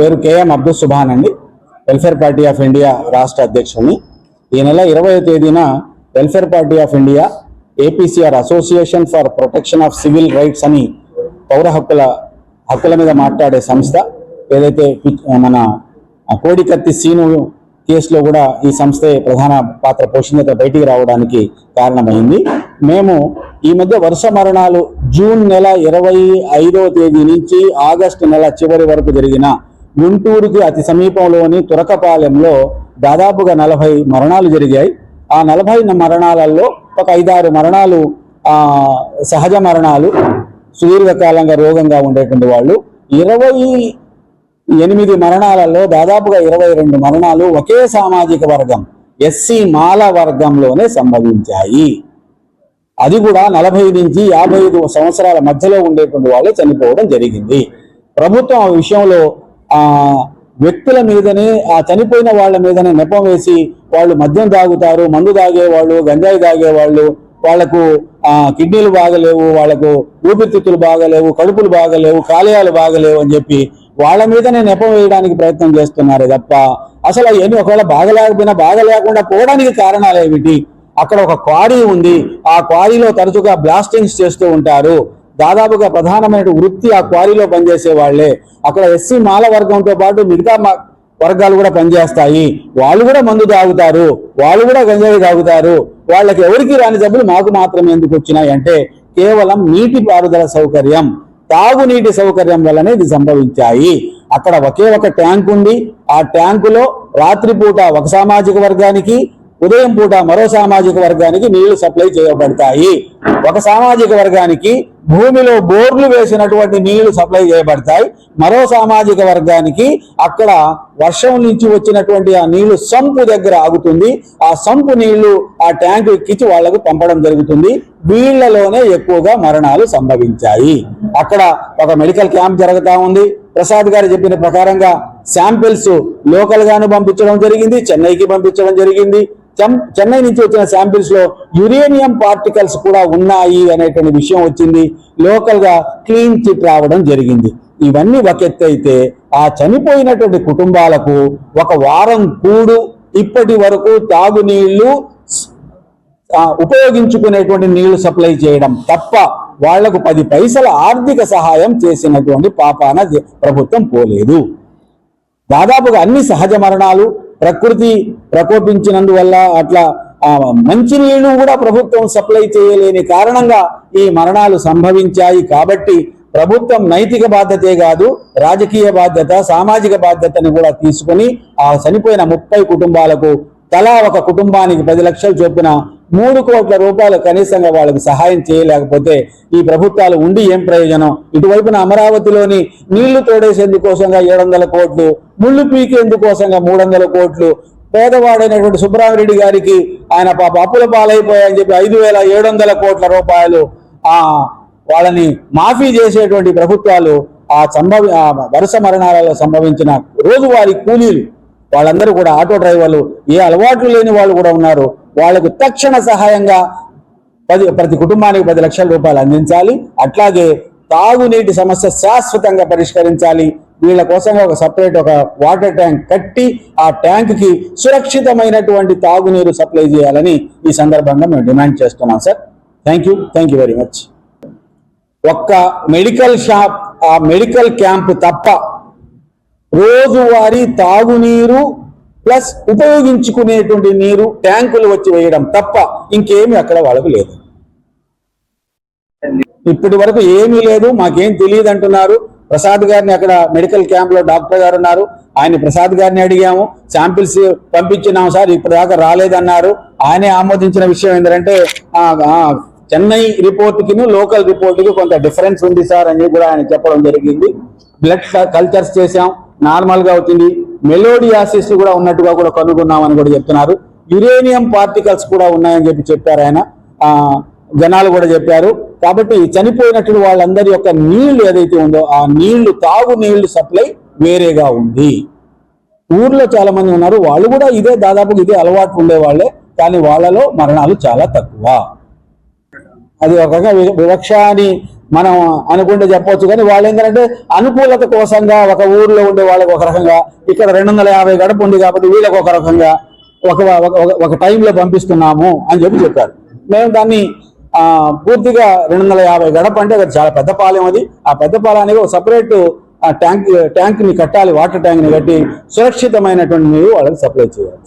పేరు కేఎం అబ్దుల్ సుభాన్ అండి. Welfare party of India రాష్ట్ర అధ్యక్షుడిని ఈ నెల ఇరవై తేదీన welfare party of India APCR association for protection of civil rights అని పౌర హక్కుల హక్కుల మీద మాట్లాడే సంస్థ. ఏదైతే మన కోడికత్తి సీను కేసులో కూడా ఈ సంస్థే ప్రధాన పాత్ర పోషించత బయటికి రావడానికి కారణమైంది. మేము ఈ మధ్య వరుస మరణాలు జూన్ నెల ఇరవై ఐదో తేదీ నుంచి ఆగస్టు నెల చివరి వరకు జరిగిన గుంటూరుకి అతి సమీపంలోని తురకపాలెంలో దాదాపుగా నలభై మరణాలు జరిగాయి. ఆ నలభై మరణాలలో ఒక ఐదారు మరణాలు సహజ మరణాలు సుదీర్ఘకాలంగా రోగంగా ఉండేటువంటి వాళ్ళు. ఇరవై ఎనిమిది మరణాలలో దాదాపుగా ఇరవై రెండు మరణాలు ఒకే సామాజిక వర్గం ఎస్సీ మాల వర్గంలోనే సంభవించాయి. అది కూడా నలభై నుంచి యాభై ఐదు సంవత్సరాల మధ్యలో ఉండేటువంటి వాళ్ళు చనిపోవడం జరిగింది. ప్రభుత్వం ఆ విషయంలో ఆ వ్యక్తుల మీదనే ఆ చనిపోయిన వాళ్ళ మీదనే నెపం వేసి వాళ్ళు మద్యం తాగుతారు మందు తాగేవాళ్ళు గంజాయి తాగేవాళ్ళు వాళ్ళకు ఆ కిడ్నీలు బాగలేవు వాళ్ళకు ఊపిరితిత్తులు బాగలేవు కడుపులు బాగలేవు కాలేయాలు బాగలేవు అని చెప్పి వాళ్ళ మీదనే నెపం వేయడానికి ప్రయత్నం చేస్తున్నారు తప్ప అసలు అవన్నీ ఒకవేళ బాగలేకపోయినా బాగలేకుండా పోవడానికి కారణాలు ఏమిటి? అక్కడ ఒక క్వారీ ఉంది. ఆ క్వారీలో తరచుగా బ్లాస్టింగ్స్ చేస్తూ ఉంటారు. దాదాపుగా ప్రధానమైన వృత్తి ఆ క్వారీలో పనిచేసే వాళ్ళే అక్కడ ఎస్సీ మాల వర్గంతో పాటు మిగతా మ- వర్గాలు కూడా పనిచేస్తాయి. వాళ్ళు కూడా మందు తాగుతారు. వాళ్ళు కూడా గంజాయి తాగుతారు. వాళ్ళకి ఎవరికి రాని జబ్బులు మాకు మాత్రమే ఎందుకు వచ్చినాయి అంటే కేవలం నీటి పారుదల సౌకర్యం తాగునీటి సౌకర్యం వల్లనే ఇది సంభవించాయి. అక్కడ ఒకే ఒక ట్యాంక్ ఉంది. ఆ ట్యాంకులో రాత్రిపూట ఒక సామాజిక వర్గానికి ఉదయం పూట మరో సామాజిక వర్గానికి నీళ్ళు సప్లై చేయబడతాయి. ఒక సామాజిక వర్గానికి భూమిలో బోర్లు వేసినటువంటి నీళ్ళు సప్లై చేయబడతాయి. మరో సామాజిక వర్గానికి అక్కడ వర్షం నుంచి వచ్చినటువంటి ఆ నీళ్ళు సంపు దగ్గర ఆగుతుంది. ఆ సంపు నీళ్ళు ఆ ట్యాంకు ఎక్కించి వాళ్ళకు పంపడం జరుగుతుంది. వీళ్ళలోనే ఎక్కువగా మరణాలు సంభవించాయి. అక్కడ ఒక మెడికల్ క్యాంప్ జరుగుతా ఉంది. ప్రసాద్ గారు చెప్పిన ప్రకారంగా శాంపిల్స్ లోకల్ గాను పంపించడం జరిగింది. చెన్నైకి పంపించడం జరిగింది. చెన్నై నుంచి వచ్చిన శాంపిల్స్లో యురేనియం పార్టికల్స్ కూడా ఉన్నాయి అనేటువంటి విషయం వచ్చింది. లోకల్గా క్లీన్ చిట్ రావడం జరిగింది. ఇవన్నీ ఒక ఎత్తు అయితే ఆ చనిపోయినటువంటి కుటుంబాలకు ఒక వారం కూడు ఇప్పటి వరకు తాగునీళ్ళు ఉపయోగించుకునేటువంటి నీళ్ళు సప్లై చేయడం తప్ప వాళ్ళకు పది పైసల ఆర్థిక సహాయం చేసినటువంటి పాపాన ప్రభుత్వం పోలేదు. దాదాపుగా అన్ని సహజ మరణాలు ప్రకృతి ప్రకోపించినందువల్ల అట్లా ఆ, మంచినీళ్ళు కూడా ప్రభుత్వం సప్లై చేయలేని కారణంగా ఈ మరణాలు సంభవించాయి కాబట్టి ప్రభుత్వం నైతిక బాధ్యతే కాదు రాజకీయ బాధ్యత సామాజిక బాధ్యతని కూడా తీసుకొని ఆ చనిపోయిన ముప్పై కుటుంబాలకు తలా ఒక కుటుంబానికి పది లక్షలు చొప్పున మూడు కోట్ల రూపాయలు కనీసంగా వాళ్ళకి సహాయం చేయలేకపోతే ఈ ప్రభుత్వాలు ఉండి ఏం ప్రయోజనం? ఇటువైపున అమరావతిలోని నీళ్ళు తోడేసేందుకోసంగా ఏడు వందల కోట్లు ముళ్ళు పీకేందుకోసంగా మూడు వందల కోట్లు పేదవాడైనటువంటి సుబ్రహ్మరెడ్డి గారికి ఆయన పాప అప్పుల పాలైపోయాయని చెప్పి ఐదు వేల ఏడు వందల కోట్ల రూపాయలు ఆ వాళ్ళని మాఫీ చేసేటువంటి ప్రభుత్వాలు ఆ సంభవి ఆ వరుస మరణాలలో సంభవించిన రోజువారీ కూలీలు. వాళ్ళందరూ కూడా ఆటో డ్రైవర్లు ఏ అలవాట్లు లేని వాళ్ళు కూడా ఉన్నారు. వాళ్ళకు తక్షణ సహాయంగా పది ప్రతి కుటుంబానికి పది లక్షల రూపాయలు అందించాలి. అట్లాగే తాగునీటి సమస్య శాశ్వతంగా పరిష్కరించాలి. వీళ్ళ కోసం ఒక సపరేట్ ఒక వాటర్ ట్యాంక్ కట్టి ఆ ట్యాంక్కి సురక్షితమైనటువంటి తాగునీరు సప్లై చేయాలని ఈ సందర్భంగా మేము డిమాండ్ చేస్తున్నాం sir. Thank you thank you very much ఒక్క మెడికల్ షాప్ ఆ మెడికల్ క్యాంప్ తప్ప రోజువారీ తాగునీరు ప్లస్ ఉపయోగించుకునేటువంటి నీరు ట్యాంకులు వచ్చి వేయడం తప్ప ఇంకేమి అక్కడ వాళ్ళకు లేదు. ఇప్పటి వరకు ఏమీ లేదు. మాకేం తెలియదు అంటున్నారు. ప్రసాద్ గారిని అక్కడ మెడికల్ క్యాంప్లో డాక్టర్ గారు ఉన్నారు. ఆయన ప్రసాద్ గారిని అడిగాము. శాంపిల్స్ పంపించినాం సార్ ఇప్పటిదాకా రాలేదన్నారు. ఆయనే ఆమోదించిన విషయం ఏంటంటే చెన్నై రిపోర్ట్కి లోకల్ రిపోర్ట్కి కొంత డిఫరెన్స్ ఉంది సార్ అని కూడా ఆయన చెప్పడం జరిగింది. బ్లడ్ కల్చర్స్ చేశాం. నార్మల్గా అవుతుంది. మెలోడియాసిస్ కూడా ఉన్నట్టుగా కూడా కనుగొన్నామని కూడా చెప్తున్నారు. యురేనియం పార్టికల్స్ కూడా ఉన్నాయని చెప్పి చెప్పారు ఆయన. జనాలు కూడా చెప్పారు. కాబట్టి చనిపోయినట్టు వాళ్ళందరి యొక్క నీళ్ళు ఏదైతే ఉందో ఆ నీళ్ళు తాగు నీళ్ళు సప్లై వేరేగా ఉంది. ఊర్లో చాలా మంది ఉన్నారు. వాళ్ళు కూడా ఇదే దాదాపు ఇదే అలవాటు ఉండేవాళ్ళే. కానీ వాళ్ళలో మరణాలు చాలా తక్కువ. అది ఒక వివక్ష అని మనం అనుకుంటే చెప్పవచ్చు కానీ వాళ్ళు ఏంటంటే అనుకూలత కోసంగా ఒక ఊర్లో ఉండే వాళ్ళకి ఒక రకంగా ఇక్కడ రెండు వందల యాభై గడప ఉంది కాబట్టి వీళ్ళకి ఒక రకంగా ఒక ఒక- ఒక- టైంలో పంపిస్తున్నాము అని చెప్పి చెప్పారు. మేము దాన్ని పూర్తిగా రెండు వందల యాభై గడప అంటే అది చాలా పెద్ద పాలెం అది. ఆ పెద్ద పాలానికి ఒక సపరేట్ ట్యాంక్ ట్యాంక్ని కట్టాలి వాటర్ ట్యాంక్ని కట్టి సురక్షితమైనటువంటి నీరు వాళ్ళకి సప్లై చేయాలి.